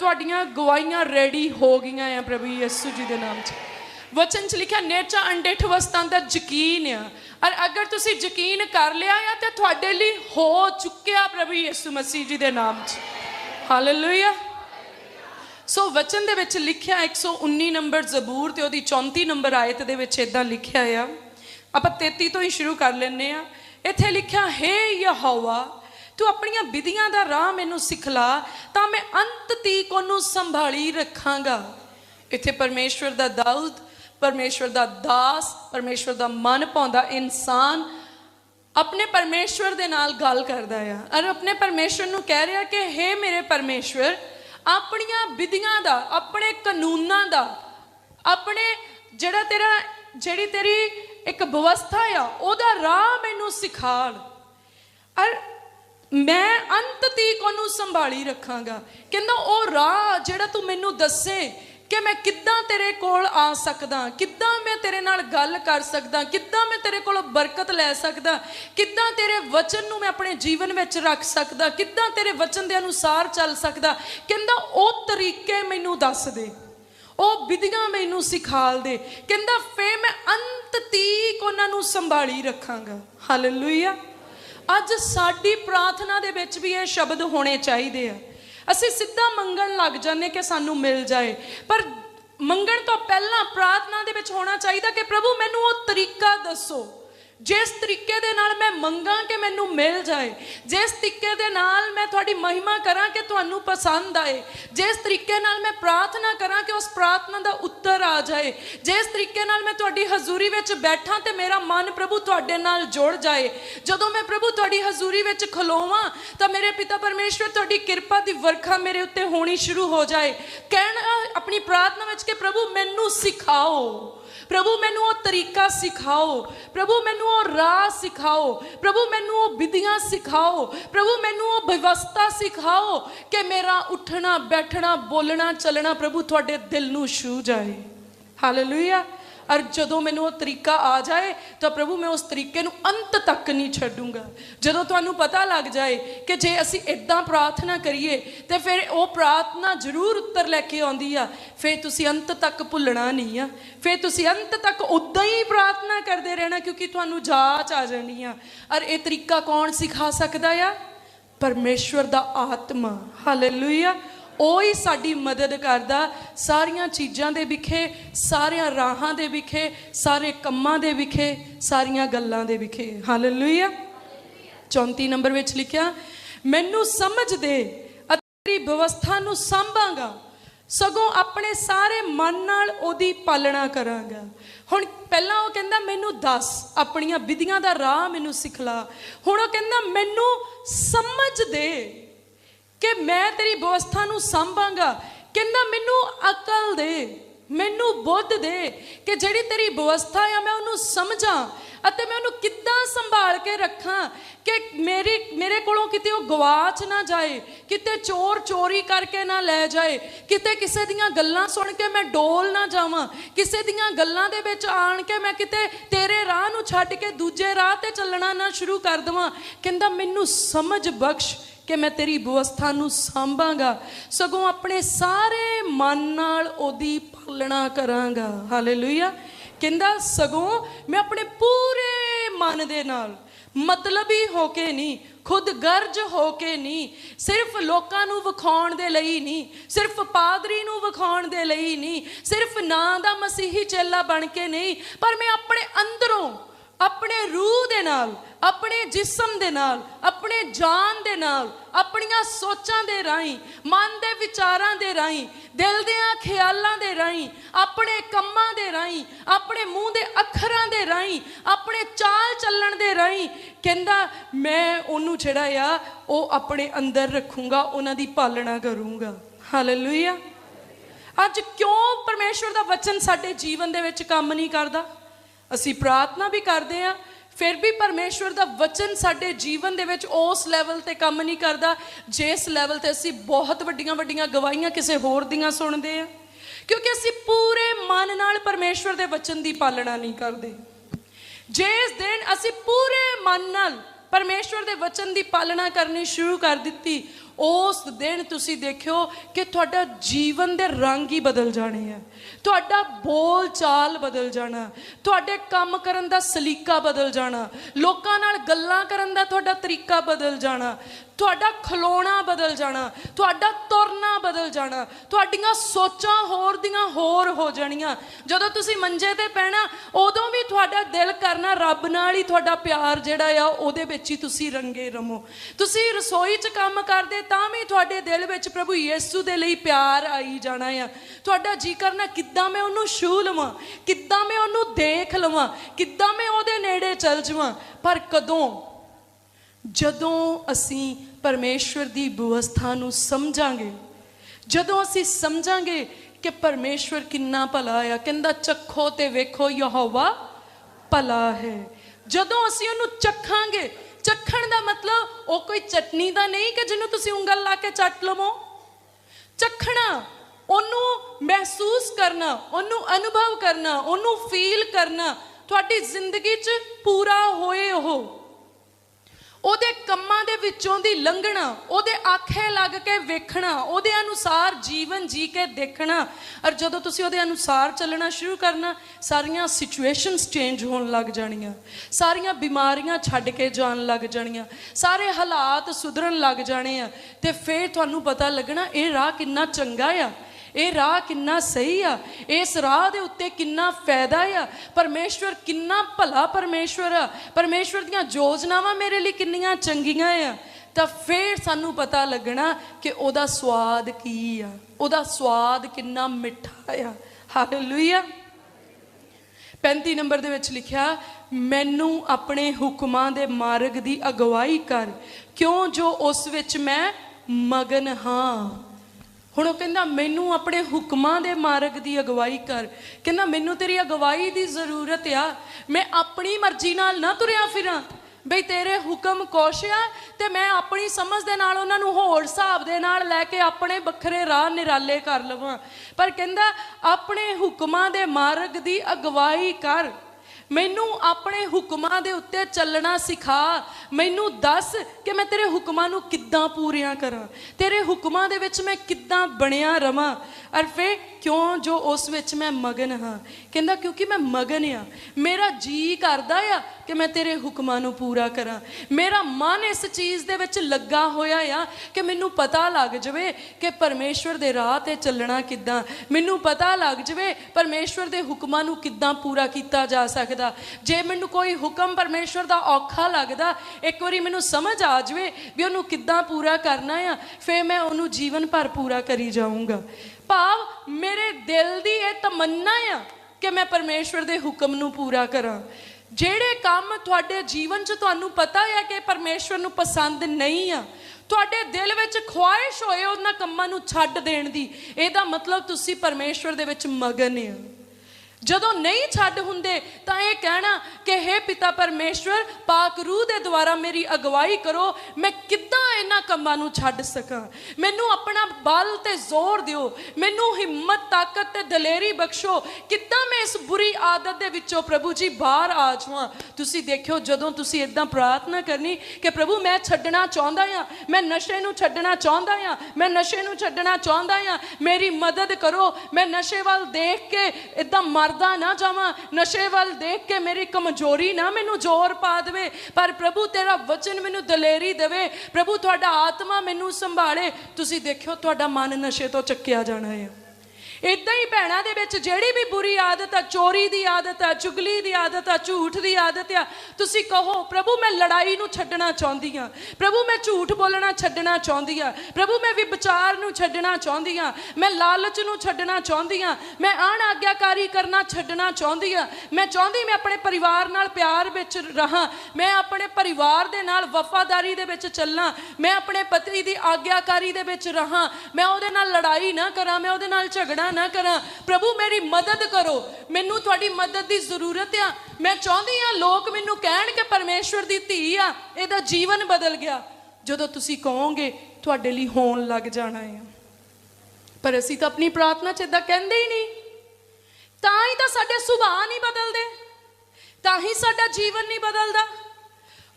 ਤੁਹਾਡੀਆਂ ਗਵਾਹੀਆਂ ਰੈਡੀ ਹੋ ਗਈਆਂ ਆ ਪ੍ਰਭੂ ਯਿਸੂ ਜੀ ਦੇ ਨਾਮ 'ਚ। ਵਚਨ 'ਚ ਲਿਖਿਆ, ਨੇਚਾ ਅੰਡੇਠ ਵਸਤਾਂ ਦਾ ਯਕੀਨ ਆ। ਔਰ ਅਗਰ ਤੁਸੀਂ ਯਕੀਨ ਕਰ ਲਿਆ ਆ, ਤੇ ਤੁਹਾਡੇ ਲਈ ਹੋ ਚੁੱਕਿਆ ਪ੍ਰਭੂ ਯਿਸੂ ਮਸੀਹ ਜੀ ਦੇ ਨਾਮ 'ਚ। ਹਾਲੇਲੂਇਆ ਸੋ ਵਚਨ ਦੇ ਵਿੱਚ ਲਿਖਿਆ 119 ਨੰਬਰ ਜ਼ਬੂਰ ਤੇ ਉਹਦੀ 34 ਨੰਬਰ ਆਇਤ ਦੇ ਵਿੱਚ ਇਦਾਂ ਲਿਖਿਆ ਆ। ਆਪਾਂ 33 ਤੋਂ ਹੀ ਸ਼ੁਰੂ ਕਰ ਲੈਨੇ ਆ। ਇੱਥੇ ਲਿਖਿਆ, ਹੈ ਯਹੋਵਾ ਤੂੰ ਆਪਣੀਆਂ ਵਿਧੀਆਂ ਦਾ ਰਾਹ ਮੈਨੂੰ ਸਿਖਲਾ ਤਾਂ ਮੈਂ ਅੰਤ ਤੀਕ ਉਹਨੂੰ ਸੰਭਾਲੀ ਰੱਖਾਂਗਾ। ਇੱਥੇ ਪਰਮੇਸ਼ਵਰ ਦਾ ਦਾਊਦ, ਪਰਮੇਸ਼ਵਰ ਦਾ ਦਾਸ, ਪਰਮੇਸ਼ਵਰ ਦਾ ਮਨ ਪਾਉਂਦਾ ਇਨਸਾਨ ਆਪਣੇ ਪਰਮੇਸ਼ਵਰ ਦੇ ਨਾਲ ਗੱਲ ਕਰਦਾ ਆ। ਔਰ ਆਪਣੇ ਪਰਮੇਸ਼ਵਰ ਨੂੰ ਕਹਿ ਰਿਹਾ ਕਿ हे ਮੇਰੇ ਪਰਮੇਸ਼ਵਰ, ਆਪਣੀਆਂ ਵਿਧੀਆਂ ਦਾ, ਆਪਣੇ ਕਾਨੂੰਨਾਂ ਦਾ, ਆਪਣੇ ਜਿਹੜਾ ਤੇਰਾ, ਜਿਹੜੀ ਤੇਰੀ ਇੱਕ ਵਿਵਸਥਾ ਆ, ਉਹਦਾ ਰਾਹ ਮੈਨੂੰ ਸਿਖਾਲ ਔਰ ਮੈਂ ਅੰਤ ਤੀਕ ਉਹਨੂੰ ਸੰਭਾਲੀ ਰੱਖਾਂਗਾ। ਕਹਿੰਦਾ, ਉਹ ਰਾਹ ਜਿਹੜਾ ਤੂੰ ਮੈਨੂੰ ਦੱਸੇ ਕਿ ਮੈਂ ਕਿੱਦਾਂ ਤੇਰੇ ਕੋਲ ਆ ਸਕਦਾ, ਕਿੱਦਾਂ ਮੈਂ ਤੇਰੇ ਨਾਲ ਗੱਲ ਕਰ ਸਕਦਾ, ਕਿੱਦਾਂ ਮੈਂ ਤੇਰੇ ਕੋਲੋਂ ਬਰਕਤ ਲੈ ਸਕਦਾ, ਕਿੱਦਾਂ ਤੇਰੇ ਵਚਨ ਨੂੰ ਮੈਂ ਆਪਣੇ ਜੀਵਨ ਵਿੱਚ ਰੱਖ ਸਕਦਾ, ਕਿੱਦਾਂ ਤੇਰੇ ਵਚਨ ਦੇ ਅਨੁਸਾਰ ਚੱਲ ਸਕਦਾ? ਕਹਿੰਦਾ, ਉਹ ਤਰੀਕੇ ਮੈਨੂੰ ਦੱਸ ਦੇ। ਉਹ ਵਿਧੀਆਂ ਮੈਨੂੰ ਸਿਖਾਲ ਦੇ। ਕਹਿੰਦਾ ਫੇ ਮੈਂ ਅੰਤ ਤੀਕ ਉਹਨਾਂ ਨੂੰ ਸੰਭਾਲੀ ਰੱਖਾਂਗਾ। ਹਾਲੇਲੂਇਆ ਅੱਜ ਸਾਡੀ ਪ੍ਰਾਰਥਨਾ ਦੇ ਵਿੱਚ ਵੀ ਇਹ ਸ਼ਬਦ ਹੋਣੇ ਚਾਹੀਦੇ ਆ। ਅਸੀਂ ਸਿੱਧਾ ਮੰਗਣ ਲੱਗ ਜਾਂਦੇ ਕਿ ਸਾਨੂੰ ਮਿਲ ਜਾਏ। ਪਰ ਮੰਗਣ ਤੋਂ ਪਹਿਲਾਂ ਪ੍ਰਾਰਥਨਾ ਦੇ ਵਿੱਚ ਹੋਣਾ ਚਾਹੀਦਾ ਕਿ ਪ੍ਰਭੂ ਮੈਨੂੰ ਉਹ ਤਰੀਕਾ ਦੱਸੋ। ਜਿਸ ਤਰੀਕੇ ਦੇ ਨਾਲ ਮੈਂ ਮੰਗਾਂ ਕਿ ਮੈਨੂੰ ਮਿਲ ਜਾਏ, ਜਿਸ ਤਰੀਕੇ ਦੇ ਨਾਲ ਮੈਂ ਤੁਹਾਡੀ ਮਹਿਮਾ ਕਰਾਂ ਕਿ ਤੁਹਾਨੂੰ ਪਸੰਦ ਆਏ, ਜਿਸ ਤਰੀਕੇ ਨਾਲ ਮੈਂ ਪ੍ਰਾਰਥਨਾ ਕਰਾਂ ਕਿ ਉਸ ਪ੍ਰਾਰਥਨਾ ਦਾ ਉੱਤਰ ਆ ਜਾਏ, ਜਿਸ ਤਰੀਕੇ ਨਾਲ ਮੈਂ ਤੁਹਾਡੀ ਹਜ਼ੂਰੀ ਵਿੱਚ ਬੈਠਾਂ ਤੇ ਮੇਰਾ ਮਨ ਪ੍ਰਭੂ ਤੁਹਾਡੇ ਨਾਲ ਜੁੜ ਜਾਏ। ਜਦੋਂ ਮੈਂ ਪ੍ਰਭੂ ਤੁਹਾਡੀ ਹਜ਼ੂਰੀ ਵਿੱਚ ਖਲੋਵਾਂ, ਤਾਂ ਮੇਰੇ ਪਿਤਾ ਪਰਮੇਸ਼ਵਰ, ਤੁਹਾਡੀ ਕਿਰਪਾ ਦੀ ਵਰਖਾ ਮੇਰੇ ਉੱਤੇ ਹੋਣੀ ਸ਼ੁਰੂ ਹੋ ਜਾਏ। ਕਹਿਣਾ ਆਪਣੀ ਪ੍ਰਾਰਥਨਾ ਵਿੱਚ ਕਿ ਪ੍ਰਭੂ ਮੈਨੂੰ ਸਿਖਾਓ। ਪ੍ਰਭੂ, ਮੈਨੂੰ ਉਹ ਤਰੀਕਾ ਸਿਖਾਓ। ਪ੍ਰਭੂ, ਮੈਨੂੰ ਉਹ ਰਾਹ ਸਿਖਾਓ। ਪ੍ਰਭੂ, ਮੈਨੂੰ ਉਹ ਵਿਧੀਆਂ ਸਿਖਾਓ। ਪ੍ਰਭੂ, ਮੈਨੂੰ ਉਹ ਵਿਵਸਥਾ ਸਿਖਾਓ ਕਿ ਮੇਰਾ ਉੱਠਣਾ, ਬੈਠਣਾ, ਬੋਲਣਾ, ਚੱਲਣਾ ਪ੍ਰਭੂ, ਤੁਹਾਡੇ ਦਿਲ ਨੂੰ ਛੂ ਜਾਏ। ਹਾਲੇਲੂਇਆ ਔਰ ਜਦੋਂ ਮੈਨੂੰ ਉਹ ਤਰੀਕਾ ਆ ਜਾਏ, ਤਾਂ ਪ੍ਰਭੂ ਮੈਂ ਉਸ ਤਰੀਕੇ ਨੂੰ ਅੰਤ ਤੱਕ ਨਹੀਂ ਛੱਡੂੰਗਾ। ਜਦੋਂ ਤੁਹਾਨੂੰ ਪਤਾ ਲੱਗ ਜਾਏ ਕਿ ਜੇ ਅਸੀਂ ਇਦਾਂ ਪ੍ਰਾਰਥਨਾ ਕਰੀਏ, ਤੇ ਫਿਰ ਉਹ ਪ੍ਰਾਰਥਨਾ ਜ਼ਰੂਰ ਉੱਤਰ ਲੈ ਕੇ ਆਉਂਦੀ ਆ। ਫਿਰ ਤੁਸੀਂ ਅੰਤ ਤੱਕ ਭੁੱਲਣਾ ਨਹੀਂ ਆ। ਫਿਰ ਤੁਸੀਂ ਅੰਤ ਤੱਕ ਉਦਾਂ ਹੀ ਪ੍ਰਾਰਥਨਾ ਕਰਦੇ ਰਹਿਣਾ ਕਿਉਂਕਿ ਤੁਹਾਨੂੰ ਜਾਚ ਆ ਜਾਣੀ ਆ। ਔਰ ਇਹ ਤਰੀਕਾ ਕੌਣ ਸਿਖਾ ਸਕਦਾ ਆ? ਪਰਮੇਸ਼ਵਰ ਦਾ ਆਤਮਾ। ਹਾਲੇਲੂਇਆ ਉਹ ਹੀ ਸਾਡੀ ਮਦਦ ਕਰਦਾ। ਸਾਰੀਆਂ ਚੀਜ਼ਾਂ ਦੇ ਵਿਖੇ, ਸਾਰਿਆਂ ਰਾਹਾਂ ਦੇ ਵਿਖੇ, ਸਾਰੇ ਕੰਮਾਂ ਦੇ ਵਿਖੇ, ਸਾਰੀਆਂ ਗੱਲਾਂ ਦੇ ਵਿਖੇ। ਹਾਲੇਲੂਇਆ 34 ਨੰਬਰ ਵਿੱਚ ਲਿਖਿਆ, ਮੈਨੂੰ ਸਮਝ ਦੇ ਅਤੇ ਤੇਰੀ ਵਿਵਸਥਾ ਨੂੰ ਸੰਭਾਂਗਾ। ਸਗੋਂ ਆਪਣੇ ਸਾਰੇ ਮਨ ਨਾਲ ਉਹਦੀ ਪਾਲਣਾ ਕਰਾਂਗਾ। ਹੁਣ ਪਹਿਲਾਂ ਉਹ ਕਹਿੰਦਾ, ਮੈਨੂੰ ਦੱਸ, ਆਪਣੀਆਂ ਵਿਧੀਆਂ ਦਾ ਰਾਹ ਮੈਨੂੰ ਸਿਖਲਾ। ਹੁਣ ਉਹ ਕਹਿੰਦਾ, ਮੈਨੂੰ ਸਮਝ ਦੇ। ਕਿ ਮੈਂ ਤੇਰੀ ਵਿਵਸਥਾ ਨੂੰ ਸੰਭਾਂਗਾ। ਕਹਿੰਦਾ, ਮੈਨੂੰ ਅਕਲ ਦੇ, ਮੈਨੂੰ ਬੁੱਧ ਦੇ ਕਿ ਜਿਹੜੀ ਤੇਰੀ ਵਿਵਸਥਾ ਆ, ਮੈਂ ਉਹਨੂੰ ਸਮਝਾਂ ਅਤੇ ਮੈਂ ਉਹਨੂੰ ਕਿੱਦਾਂ ਸੰਭਾਲ ਕੇ ਰੱਖਾਂ ਕਿ ਮੇਰੀ, ਮੇਰੇ ਕੋਲੋਂ ਕਿਤੇ ਉਹ ਗਵਾਚ ਨਾ ਜਾਏ, ਕਿਤੇ ਚੋਰ ਚੋਰੀ ਕਰਕੇ ਨਾ ਲੈ ਜਾਏ, ਕਿਤੇ ਕਿਸੇ ਦੀਆਂ ਗੱਲਾਂ ਸੁਣ ਕੇ ਮੈਂ ਡੋਲ ਨਾ ਜਾਵਾਂ, ਕਿਸੇ ਦੀਆਂ ਗੱਲਾਂ ਦੇ ਵਿੱਚ ਆਣ ਕੇ ਮੈਂ ਕਿਤੇ ਤੇਰੇ ਰਾਹ ਨੂੰ ਛੱਡ ਕੇ ਦੂਜੇ ਰਾਹ ਤੇ ਚੱਲਣਾ ਨਾ ਸ਼ੁਰੂ ਕਰ ਦਵਾਂ। ਕਹਿੰਦਾ, ਮੈਨੂੰ ਸਮਝ ਬਖਸ਼ ਕਿ ਮੈਂ ਤੇਰੀ ਵਿਵਸਥਾ ਨੂੰ ਸੰਭਾਂਗਾ, ਸਗੋਂ ਆਪਣੇ ਸਾਰੇ ਮਨ ਨਾਲ ਉਹਦੀ ਪਾਲਣਾ ਕਰਾਂਗਾ। ਹਾਲੇਲੂਇਆ ਕਹਿੰਦਾ, ਸਗੋਂ ਮੈਂ ਆਪਣੇ ਪੂਰੇ ਮਨ ਦੇ ਨਾਲ, ਮਤਲਬੀ ਹੋ ਕੇ ਨਹੀਂ, ਖੁਦ ਗਰਜ ਹੋ ਕੇ ਨਹੀਂ, ਸਿਰਫ ਲੋਕਾਂ ਨੂੰ ਵਿਖਾਉਣ ਦੇ ਲਈ ਨਹੀਂ, ਸਿਰਫ ਪਾਦਰੀ ਨੂੰ ਵਿਖਾਉਣ ਦੇ ਲਈ ਨਹੀਂ, ਸਿਰਫ ਨਾਂ ਦਾ ਮਸੀਹੀ ਚੇਲਾ ਬਣ ਕੇ ਨਹੀਂ, ਪਰ ਮੈਂ ਆਪਣੇ ਅੰਦਰੋਂ, ਆਪਣੇ ਰੂਹ ਦੇ ਨਾਲ ਆਪਣੇ ਜਿਸਮ ਦੇ ਨਾਲ, ਆਪਣੇ ਜਾਨ ਦੇ ਨਾਲ, ਆਪਣੀਆਂ ਸੋਚਾਂ ਦੇ ਰਾਹੀਂ, ਮਨ ਦੇ ਵਿਚਾਰਾਂ ਦੇ ਰਾਹੀਂ, ਦਿਲ ਦੇ ਖਿਆਲਾਂ ਦੇ ਰਾਹੀਂ, ਆਪਣੇ ਕੰਮਾਂ ਦੇ ਰਾਹੀਂ, ਆਪਣੇ ਮੂੰਹ ਦੇ ਅੱਖਰਾਂ ਦੇ ਰਾਹੀਂ, ਆਪਣੇ ਚਾਲ ਚੱਲਣ ਦੇ ਰਾਹੀਂ ਕਹਿੰਦਾ, ਮੈਂ ਉਹਨੂੰ ਜਿਹੜਾ ਆ, ਉਹ ਆਪਣੇ ਅੰਦਰ ਰੱਖੂੰਗਾ, ਉਹਨਾਂ ਦੀ ਪਾਲਣਾ ਕਰੂੰਗਾ। ਹਾਲੇਲੂਇਆ ਅੱਜ ਕਿਉਂ ਪਰਮੇਸ਼ਵਰ ਦਾ ਵਚਨ ਸਾਡੇ ਜੀਵਨ ਦੇ ਵਿੱਚ ਕੰਮ ਨਹੀਂ ਕਰਦਾ? ਅਸੀਂ ਪ੍ਰਾਰਥਨਾ ਵੀ ਕਰਦੇ ਆ ਫਿਰ ਵੀ ਪਰਮੇਸ਼ਵਰ ਦਾ ਵਚਨ ਸਾਡੇ ਜੀਵਨ ਦੇ ਵਿੱਚ ਉਸ ਲੈਵਲ ਤੇ ਕੰਮ ਨਹੀਂ ਕਰਦਾ, ਜਿਸ ਲੈਵਲ ਤੇ ਅਸੀਂ ਬਹੁਤ ਵੱਡੀਆਂ ਵੱਡੀਆਂ ਗਵਾਹੀਆਂ ਕਿਸੇ ਹੋਰ ਦੀਆਂ ਸੁਣਦੇ ਆ ਕਿਉਂਕਿ ਅਸੀਂ ਪੂਰੇ ਮਨ ਨਾਲ ਪਰਮੇਸ਼ਵਰ ਦੇ ਵਚਨ ਦੀ ਪਾਲਣਾ ਨਹੀਂ ਕਰਦੇ। ਜਿਸ ਦਿਨ ਅਸੀਂ ਪੂਰੇ ਮਨ ਨਾਲ ਪਰਮੇਸ਼ਵਰ ਦੇ ਵਚਨ ਦੀ ਪਾਲਣਾ ਕਰਨੀ ਸ਼ੁਰੂ ਕਰ ਦਿੱਤੀ ਉਸ ਦਿਨ ਤੁਸੀਂ ਦੇਖਿਓ ਕਿ ਤੁਹਾਡਾ ਜੀਵਨ ਦੇ ਰੰਗ ਹੀ ਬਦਲ ਜਾਣੇ ਆ। ਤੁਹਾਡਾ ਬੋਲ ਚਾਲ ਬਦਲ ਜਾਣਾ। ਤੁਹਾਡੇ ਕੰਮ ਕਰਨ ਦਾ ਸਲੀਕਾ ਬਦਲ ਜਾਣਾ। ਲੋਕਾਂ ਨਾਲ ਗੱਲਾਂ ਕਰਨ ਦਾ ਤੁਹਾਡਾ ਤਰੀਕਾ ਬਦਲ ਜਾਣਾ। ਤੁਹਾਡਾ ਖਲੋਣਾ ਬਦਲ ਜਾਣਾ। ਤੁਹਾਡਾ ਤੁਰਨਾ ਬਦਲ ਜਾਣਾ। ਤੁਹਾਡੀਆਂ ਸੋਚਾਂ ਹੋਰ ਦੀਆਂ ਹੋਰ ਹੋ ਜਾਣੀਆਂ। ਜਦੋਂ ਤੁਸੀਂ ਮੰਜੇ ਤੇ ਪੈਣਾ, ਉਦੋਂ ਵੀ ਤੁਹਾਡਾ ਦਿਲ ਕਰਨਾ ਰੱਬ ਨਾਲ ਹੀ ਤੁਹਾਡਾ ਪਿਆਰ ਜਿਹੜਾ ਆ, ਉਹਦੇ ਵਿੱਚ ਹੀ ਤੁਸੀਂ ਰੰਗੇ ਰਮੋ ਤੁਸੀਂ ਰਸੋਈ 'ਚ ਕੰਮ ਕਰਦੇ ਤਾਂ ਵੀ ਤੁਹਾਡੇ ਦਿਲ ਵਿੱਚ ਪ੍ਰਭੂ ਯੀਸ਼ੂ ਦੇ ਲਈ ਪਿਆਰ ਆਈ ਜਾਣਾ ਆ। ਤੁਹਾਡਾ ਜੀ ਕਰਨਾ ਕਿੱਦਾਂ ਮੈਂ ਉਹਨੂੰ ਛੂ ਲਵਾਂ, ਕਿੱਦਾਂ ਮੈਂ ਉਹਨੂੰ ਦੇਖ ਲਵਾਂ, ਕਿੱਦਾਂ ਮੈਂ ਉਹਦੇ ਨੇੜੇ ਚੱਲ ਜਾਵਾਂ। ਪਰ ਕਦੋਂ? ਜਦੋਂ ਅਸੀਂ ਪਰਮੇਸ਼ਵਰ ਦੀ ਵਿਵਸਥਾ ਨੂੰ ਸਮਝਾਂਗੇ, ਜਦੋਂ ਅਸੀਂ ਸਮਝਾਂਗੇ ਕਿ ਪਰਮੇਸ਼ਵਰ ਕਿੰਨਾ ਭਲਾ ਆ, ਕਹਿੰਦਾ ਚੱਖੋ ਤੇ ਵੇਖੋ ਯਹੋਵਾ ਭਲਾ ਹੈ। ਜਦੋਂ ਅਸੀਂ ਉਹਨੂੰ ਚੱਖਾਂਗੇ ਚੱਖਣ ਦਾ ਮਤਲਬ ਉਹ ਕੋਈ ਚਟਨੀ ਦਾ ਨਹੀਂ ਕਿ ਜਿਹਨੂੰ ਤੁਸੀਂ ਉਂਗਲ ਲਾ ਕੇ ਚੱਟ ਲਵੋ? ਚੱਖਣਾ, ਉਹਨੂੰ ਮਹਿਸੂਸ ਕਰਨਾ, ਉਹਨੂੰ ਅਨੁਭਵ ਕਰਨਾ, ਉਹਨੂੰ ਫੀਲ ਕਰਨਾ, ਤੁਹਾਡੀ ਜ਼ਿੰਦਗੀ 'ਚ ਪੂਰਾ ਹੋਏ ਉਹ। ਉਹਦੇ ਕੰਮਾਂ ਦੇ ਵਿੱਚੋਂ ਦੀ ਲੰਘਣਾ, ਉਹਦੇ ਆਖੇ ਲੱਗ ਕੇ ਵੇਖਣਾ, ਉਹਦੇ ਅਨੁਸਾਰ ਜੀਵਨ ਜੀ ਕੇ ਦੇਖਣਾ। ਔਰ ਜਦੋਂ ਤੁਸੀਂ ਉਹਦੇ ਅਨੁਸਾਰ ਚੱਲਣਾ ਸ਼ੁਰੂ ਕਰਨਾ, ਸਾਰੀਆਂ ਸਿਚੁਏਸ਼ਨਸ ਚੇਂਜ ਹੋਣ ਲੱਗ ਜਾਣੀਆਂ। ਸਾਰੀਆਂ ਬਿਮਾਰੀਆਂ ਛੱਡ ਕੇ ਜਾਣ ਲੱਗ ਜਾਣੀਆਂ। ਸਾਰੇ ਹਾਲਾਤ ਸੁਧਰਨ ਲੱਗ ਜਾਣੇ ਆ। ਤੇ ਫੇਰ ਤੁਹਾਨੂੰ ਪਤਾ ਲੱਗਣਾ, ਇਹ ਰਾਹ ਕਿੰਨਾ ਚੰਗਾ ਆ। ਇਹ ਰਾਹ ਕਿੰਨਾ ਸਹੀ ਆ? ਇਸ ਰਾਹ ਦੇ ਉੱਤੇ ਕਿੰਨਾ ਫਾਇਦਾ ਆ? ਪਰਮੇਸ਼ਵਰ ਕਿੰਨਾ ਭਲਾ ਪਰਮੇਸ਼ਵਰ ਆ? ਪਰਮੇਸ਼ਵਰ ਦੀਆਂ ਯੋਜਨਾਵਾਂ ਮੇਰੇ ਲਈ ਕਿੰਨੀਆਂ ਚੰਗੀਆਂ ਆ? ਤਾਂ ਫੇਰ ਸਾਨੂੰ ਪਤਾ ਲੱਗਣਾ ਕਿ ਉਹਦਾ ਸਵਾਦ ਕੀ ਆ? ਉਹਦਾ ਸਵਾਦ ਕਿੰਨਾ ਮਿੱਠਾ ਆ। ਹਾਲੇਲੂਇਆ 35 ਨੰਬਰ ਦੇ ਵਿੱਚ ਲਿਖਿਆ, ਮੈਨੂੰ ਆਪਣੇ ਹੁਕਮਾਂ ਦੇ ਮਾਰਗ ਦੀ ਅਗਵਾਈ ਕਰ। ਕਿਉਂ ਜੋ ਉਸ ਵਿੱਚ ਮੈਂ ਮਗਨ ਹਾਂ? ਹੁਣ ਉਹ ਕਹਿੰਦਾ, ਮੈਨੂੰ ਆਪਣੇ ਹੁਕਮਾਂ ਦੇ ਮਾਰਗ ਦੀ ਅਗਵਾਈ ਕਰ। ਕਹਿੰਦਾ, ਮੈਨੂੰ ਤੇਰੀ ਅਗਵਾਈ ਦੀ ਜ਼ਰੂਰਤ ਆ। ਮੈਂ ਆਪਣੀ ਮਰਜ਼ੀ ਨਾਲ ਨਾ ਤੁਰਿਆ ਫਿਰਾਂ। ਬਈ ਤੇਰੇ ਹੁਕਮ ਕੁਛ ਆ ਤੇ ਮੈਂ ਆਪਣੀ ਸਮਝ ਦੇ ਨਾਲ ਉਹਨਾਂ ਨੂੰ ਹੋਰ ਹਿਸਾਬ ਦੇ ਨਾਲ ਲੈ ਕੇ ਆਪਣੇ ਵੱਖਰੇ ਰਾਹ ਨਿਰਾਲੇ ਕਰ ਲਵਾਂ। ਪਰ ਕਹਿੰਦਾ, ਆਪਣੇ ਹੁਕਮਾਂ ਦੇ ਮਾਰਗ ਦੀ ਅਗਵਾਈ ਕਰ। ਮੈਨੂੰ ਆਪਣੇ ਹੁਕਮਾਂ ਦੇ ਉੱਤੇ ਚੱਲਣਾ ਸਿਖਾ। ਮੈਨੂੰ ਦੱਸ ਕਿ ਮੈਂ ਤੇਰੇ ਹੁਕਮਾਂ ਨੂੰ ਕਿੱਦਾਂ ਪੂਰੀਆਂ ਕਰਾਂ। ਤੇਰੇ ਹੁਕਮਾਂ ਦੇ ਵਿੱਚ ਮੈਂ ਕਿੱਦਾਂ ਬਣਿਆ ਰਵਾਂ। ਅਰਫੇ, ਕਿਉਂ ਜੋ ਉਸ ਵਿੱਚ ਮੈਂ ਮਗਨ ਹਾਂ? ਕਹਿੰਦਾ, ਕਿਉਂਕਿ ਮੈਂ ਮਗਨ ਆ। ਮੇਰਾ ਜੀ ਕਰਦਾ ਆ ਕਿ ਮੈਂ ਤੇਰੇ ਹੁਕਮਾਂ ਨੂੰ ਪੂਰਾ ਕਰਾਂ। ਮੇਰਾ ਮਨ ਇਸ ਚੀਜ਼ ਦੇ ਵਿੱਚ ਲੱਗਾ ਹੋਇਆ ਆ ਕਿ ਮੈਨੂੰ ਪਤਾ ਲੱਗ ਜਾਵੇ ਕਿ ਪਰਮੇਸ਼ਵਰ ਦੇ ਰਾਹ ਤੇ ਚੱਲਣਾ ਕਿੱਦਾਂ। ਮੈਨੂੰ ਪਤਾ ਲੱਗ ਜਾਵੇ ਪਰਮੇਸ਼ਵਰ ਦੇ ਹੁਕਮਾਂ ਨੂੰ ਕਿੱਦਾਂ ਪੂਰਾ ਕੀਤਾ ਜਾ ਸਕਦਾ। ਜੇ ਮੈਨੂੰ ਕੋਈ ਹੁਕਮ ਪਰਮੇਸ਼ਵਰ ਦਾ ਔਖਾ ਲੱਗਦਾ, ਇੱਕ ਵਾਰੀ ਮੈਨੂੰ ਸਮਝ ਆ ਜਾਵੇ ਵੀ ਉਹਨੂੰ ਕਿੱਦਾਂ ਪੂਰਾ ਕਰਨਾ ਆ ਫੇ ਮੈਂ ਉਹਨੂੰ ਜੀਵਨ ਭਰ ਪੂਰਾ ਕਰੀ ਜਾਊਂਗਾ। ਭਾਵ ਮੇਰੇ ਦਿਲ ਦੀ ਇਹ ਤਮੰਨਾ ਆ ਕਿ ਮੈਂ ਪਰਮੇਸ਼ਵਰ ਦੇ ਹੁਕਮ ਨੂੰ ਪੂਰਾ ਕਰਾਂ। ਜਿਹੜੇ ਕੰਮ ਤੁਹਾਡੇ ਜੀਵਨ 'ਚ ਤੁਹਾਨੂੰ ਪਤਾ ਹੈ ਕਿ ਪਰਮੇਸ਼ਵਰ ਨੂੰ ਪਸੰਦ ਨਹੀਂ ਆ, ਤੁਹਾਡੇ ਦਿਲ ਵਿੱਚ ਖੁਆਇਸ਼ ਹੋਏ ਉਹਨਾਂ ਕੰਮਾਂ ਨੂੰ ਛੱਡ ਦੇਣ ਦੀ, ਇਹਦਾ ਮਤਲਬ ਤੁਸੀਂ ਪਰਮੇਸ਼ਵਰ ਦੇ ਵਿੱਚ ਮਗਨ ਆ। ਜਦੋਂ ਨਹੀਂ ਛੱਡ ਹੁੰਦੇ ਤਾਂ ਇਹ ਕਹਿਣਾ ਕਿ हे ਪਿਤਾ ਪਰਮੇਸ਼ਵਰ, ਪਾਕ ਰੂਹ ਦੇ ਦੁਆਰਾ ਮੇਰੀ ਅਗਵਾਈ ਕਰੋ, ਮੈਂ ਕਿੱਦਾਂ ਇਹਨਾਂ ਕੰਮਾਂ ਨੂੰ ਛੱਡ ਸਕਾਂ? ਮੈਨੂੰ ਆਪਣਾ ਬਲ ਤੇ ਜ਼ੋਰ ਦਿਓ, ਮੈਨੂੰ ਹਿੰਮਤ, ਤਾਕਤ ਤੇ ਦਲੇਰੀ ਬਖਸ਼ੋ। ਕਿੱਦਾਂ ਮੈਂ ਇਸ ਬੁਰੀ ਆਦਤ ਦੇ ਵਿੱਚੋਂ ਪ੍ਰਭੂ ਜੀ ਬਾਹਰ ਆ ਜਾਵਾਂ? ਤੁਸੀਂ ਦੇਖਿਓ, ਜਦੋਂ ਤੁਸੀਂ ਇਦਾਂ ਪ੍ਰਾਰਥਨਾ ਕਰਨੀ ਕਿ ਪ੍ਰਭੂ ਮੈਂ ਛੱਡਣਾ ਚਾਹੁੰਦਾ ਹਾਂ, ਮੈਂ ਨਸ਼ੇ ਨੂੰ ਛੱਡਣਾ ਚਾਹੁੰਦਾ ਹਾਂ, ਮੈਂ ਨਸ਼ੇ ਨੂੰ ਛੱਡਣਾ ਚਾਹੁੰਦਾ ਹਾਂ, ਮੇਰੀ ਮਦਦ ਕਰੋ, ਮੈਂ ਨਸ਼ੇ ਵੱਲ ਦੇਖ ਕੇ ਇਦਾਂ ਮਰਦਾ ਨਾ ਜਾਵਾਂ, ਨਸ਼ੇ ਵੱਲ ਦੇਖ ਕੇ ਮੇਰੀ ਕਮਜ਼ੋਰੀ ਨਾ ਮੈਨੂੰ ਜ਼ੋਰ ਪਾ ਦੇਵੇ, ਪਰ ਪ੍ਰਭੂ ਤੇਰਾ ਵਚਨ ਮੈਨੂੰ ਦਲੇਰੀ ਦੇਵੇ, ਪ੍ਰਭੂ ਤੁਹਾਡਾ ਆਤਮਾ ਮੈਨੂੰ ਸੰਭਾਲੇ, ਤੁਸੀਂ ਦੇਖਿਓ ਤੁਹਾਡਾ ਮਨ ਨਸ਼ੇ ਤੋਂ ਚੱਕਿਆ ਜਾਣਾ ਹੈ। ਇਦਾਂ ਹੀ ਭੈਣਾਂ ਦੇ ਵਿੱਚ ਜਿਹੜੀ ਵੀ ਬੁਰੀ ਆਦਤ ਆ, ਚੋਰੀ ਦੀ ਆਦਤ ਆ, ਚੁਗਲੀ ਦੀ ਆਦਤ ਆ, ਝੂਠ ਦੀ ਆਦਤ ਆ, ਤੁਸੀਂ ਕਹੋ, ਪ੍ਰਭੂ, ਮੈਂ ਲੜਾਈ ਨੂੰ ਛੱਡਣਾ ਚਾਹੁੰਦੀ ਆ ਪ੍ਰਭੂ, ਮੈਂ ਝੂਠ ਬੋਲਣਾ ਛੱਡਣਾ ਚਾਹੁੰਦੀ ਆ ਪ੍ਰਭੂ, ਮੈਂ ਵਿਚਾਰ ਨੂੰ ਛੱਡਣਾ ਚਾਹੁੰਦੀ ਆ ਮੈਂ ਲਾਲਚ ਨੂੰ ਛੱਡਣਾ ਚਾਹੁੰਦੀ ਆ ਮੈਂ ਅਣ ਆਗਿਆਕਾਰੀ ਕਰਨਾ ਛੱਡਣਾ ਚਾਹੁੰਦੀ ਆ ਮੈਂ ਚਾਹੁੰਦੀ ਮੈਂ ਆਪਣੇ ਪਰਿਵਾਰ ਨਾਲ ਪਿਆਰ ਵਿੱਚ ਰਹਾ। ਮੈਂ ਆਪਣੇ ਪਰਿਵਾਰ ਦੇ ਨਾਲ ਵਫਾਦਾਰੀ ਦੇ ਵਿੱਚ ਚੱਲਾਂ। ਮੈਂ ਆਪਣੇ ਪਤੀ ਦੀ ਆਗਿਆਕਾਰੀ ਦੇ ਵਿੱਚ ਰਹਾ। ਮੈਂ ਉਹਦੇ ਨਾਲ ਲੜਾਈ ਨਾ ਕਰਾਂ। ਮੈਂ ਉਹਦੇ ਨਾਲ ਝਗੜਾ ਨਾ ਕਰਾਂ। ਪ੍ਰਭੂ, ਮੇਰੀ ਮਦਦ ਕਰੋ। ਮੈਨੂੰ ਤੁਹਾਡੀ ਮਦਦ ਦੀ ਜ਼ਰੂਰਤ ਆ। ਮੈਂ ਚਾਹੁੰਦੀ ਆ, ਲੋਕ ਮੈਨੂੰ ਕਹਿਣ ਕਿ ਪਰਮੇਸ਼ਵਰ ਦੀ ਧੀ ਆ। ਇਹਦਾ ਜੀਵਨ ਬਦਲ ਗਿਆ। ਜਦੋਂ ਤੁਸੀਂ ਕਹੋਗੇ, ਤੁਹਾਡੇ ਲਈ ਹੋਣ ਲੱਗ ਜਾਣਾ ਹੈ ਪਰ ਅਸੀਂ ਤਾਂ ਆਪਣੀ ਪ੍ਰਾਰਥਨਾ 'ਚ ਇਦਾਂ ਕਹਿੰਦੇ ਹੀ ਨਹੀਂ। ਤਾਂ ਹੀ ਤਾਂ ਸਾਡੇ ਸੁਭਾਅ ਨਹੀਂ ਬਦਲਦੇ। ਤਾਂ ਹੀ ਸਾਡਾ ਜੀਵਨ ਨਹੀਂ ਬਦਲਦਾ।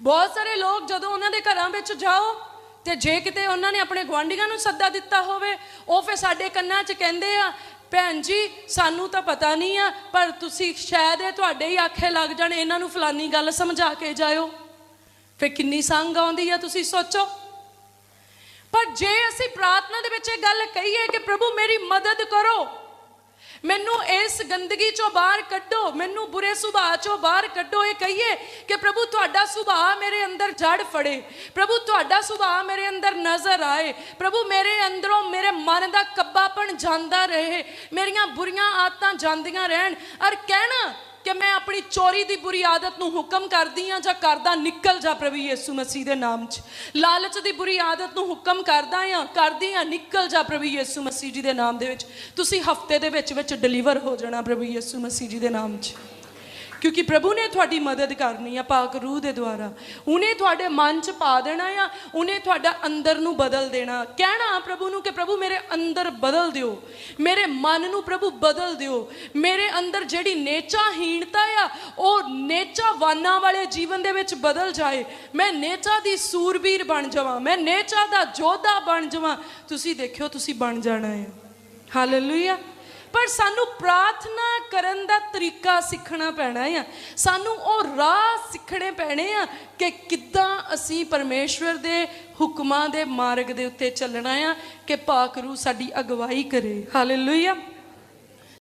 ਬਹੁਤ ਸਾਰੇ ਲੋਕ ਜਦੋਂ ਉਹਨਾਂ ਦੇ ਘਰਾਂ ਵਿੱਚ ਜਾਓ ਤੇ ਜੇ ਕਿਤੇ ਉਹਨਾਂ ਨੇ ਆਪਣੇ ਗੁਆਂਢੀਆਂ ਨੂੰ ਸੱਦਾ ਦਿੱਤਾ ਹੋਵੇ, ਉਹ ਫਿਰ ਸਾਡੇ ਕੰਨਾਂ 'ਚ ਕਹਿੰਦੇ ਆ, ਭੈਣ ਜੀ, ਸਾਨੂੰ ਤਾਂ ਪਤਾ ਨਹੀਂ ਆ, ਪਰ ਤੁਸੀਂ ਸ਼ਾਇਦ ਇਹ ਤੁਹਾਡੇ ਹੀ ਆਖੇ ਲੱਗ ਜਾਣ, ਇਹਨਾਂ ਨੂੰ ਫਲਾਨੀ ਗੱਲ ਸਮਝਾ ਕੇ ਜਾਇਓ। ਫਿਰ ਕਿੰਨੀ ਸੰਗ ਆਉਂਦੀ ਆ, ਤੁਸੀਂ ਸੋਚੋ। ਪਰ ਜੇ ਅਸੀਂ ਪ੍ਰਾਰਥਨਾ ਦੇ ਵਿੱਚ ਇਹ ਗੱਲ ਕਹੀਏ ਕਿ ਪ੍ਰਭੂ ਮੇਰੀ ਮਦਦ ਕਰੋ ਮੈਨੂੰ ਇਸ ਗੰਦਗੀ ਚੋਂ ਬਾਹਰ ਕੱਢੋ, ਮੈਨੂੰ ਬੁਰੇ ਸੁਭਾਅ ਚੋਂ ਬਾਹਰ ਕੱਢੋ। ਇਹ ਕਹੀਏ ਕਿ ਪ੍ਰਭੂ ਤੁਹਾਡਾ ਸੁਭਾਅ ਮੇਰੇ ਅੰਦਰ ਜੜ ਫੜੇ, ਪ੍ਰਭੂ ਤੁਹਾਡਾ ਸੁਭਾਅ ਮੇਰੇ ਅੰਦਰ ਨਜ਼ਰ ਆਏ, ਪ੍ਰਭੂ ਮੇਰੇ ਅੰਦਰੋਂ ਮੇਰੇ ਮਨ ਦਾ ਕੱਬਾਪਣ ਜਾਂਦਾ ਰਹੇ, ਮੇਰੀਆਂ ਬੁਰੀਆਂ ਆਦਤਾਂ ਜਾਂਦੀਆਂ ਰਹਿਣ। ਔਰ ਕਹਿਣਾ ਕਿ ਮੈਂ ਆਪਣੀ ਚੋਰੀ ਦੀ ਬੁਰੀ ਆਦਤ ਨੂੰ ਹੁਕਮ ਕਰਦੀ ਆ ਜਾਂ ਕਰਦਾ ਨਿਕਲ ਜਾ ਪ੍ਰਭੂ ਯਿਸੂ ਮਸੀਹ ਦੇ ਨਾਮ 'ਚ। ਲਾਲਚ ਦੀ ਬੁਰੀ ਆਦਤ ਨੂੰ ਹੁਕਮ ਕਰਦਾ ਆ ਕਰਦੀ ਆ ਨਿਕਲ ਜਾ ਪ੍ਰਭੂ ਯਿਸੂ ਮਸੀਹ ਜੀ ਦੇ ਨਾਮ ਦੇ ਵਿੱਚ। ਤੁਸੀਂ ਹਫ਼ਤੇ ਦੇ ਵਿੱਚ ਵਿੱਚ ਡਿਲੀਵਰ ਹੋ ਜਾਣਾ ਪ੍ਰਭੂ ਯਿਸੂ ਮਸੀਹ ਜੀ ਦੇ ਨਾਮ 'ਚ। ਕਿਉਂਕਿ ਪ੍ਰਭੂ ਨੇ ਤੁਹਾਡੀ ਮਦਦ ਕਰਨੀ ਆ ਪਾਕ ਰੂਹ ਦੇ ਦੁਆਰਾ। ਉਹਨੇ ਤੁਹਾਡੇ ਮਨ 'ਚ ਪਾ ਦੇਣਾ ਆ, ਉਹਨੇ ਤੁਹਾਡਾ ਅੰਦਰ ਨੂੰ ਬਦਲ ਦੇਣਾ। ਕਹਿਣਾ ਪ੍ਰਭੂ ਨੂੰ ਕਿ ਪ੍ਰਭੂ ਮੇਰੇ ਅੰਦਰ ਬਦਲ ਦਿਓ। ਮੇਰੇ ਮਨ ਨੂੰ ਪ੍ਰਭੂ ਬਦਲ ਦਿਓ। ਮੇਰੇ ਅੰਦਰ ਜਿਹੜੀ ਨੇਚਾਹੀਣਤਾ ਆ, ਉਹ ਨੇਚਾਵਾਨਾਂ ਵਾਲੇ ਜੀਵਨ ਦੇ ਵਿੱਚ ਬਦਲ ਜਾਏ। ਮੈਂ ਨੇਚਾ ਦੀ ਸੂਰਬੀਰ ਬਣ ਜਾਵਾਂ। ਮੈਂ ਨੇਚਾ ਦਾ ਯੋਧਾ ਬਣ ਜਾਵਾਂ। ਤੁਸੀਂ ਦੇਖਿਓ, ਤੁਸੀਂ ਬਣ ਜਾਣਾ ਹੈ ਹਾਲੇਲੂਇਆ ਪਰ ਸਾਨੂੰ ਪ੍ਰਾਰਥਨਾ ਕਰਨ ਦਾ ਤਰੀਕਾ ਸਿੱਖਣਾ ਪੈਣਾ ਆ। ਸਾਨੂੰ ਉਹ ਰਾਹ ਸਿੱਖਣੇ ਪੈਣੇ ਆ ਕਿ ਕਿੱਦਾਂ ਅਸੀਂ ਪਰਮੇਸ਼ਵਰ ਦੇ ਹੁਕਮਾਂ ਦੇ ਮਾਰਗ ਦੇ ਉੱਤੇ ਚੱਲਣਾ ਆ, ਕਿ ਪਾਕ ਰੂਹ ਸਾਡੀ ਅਗਵਾਈ ਕਰੇ। ਹਾਲੇਲੂਇਆ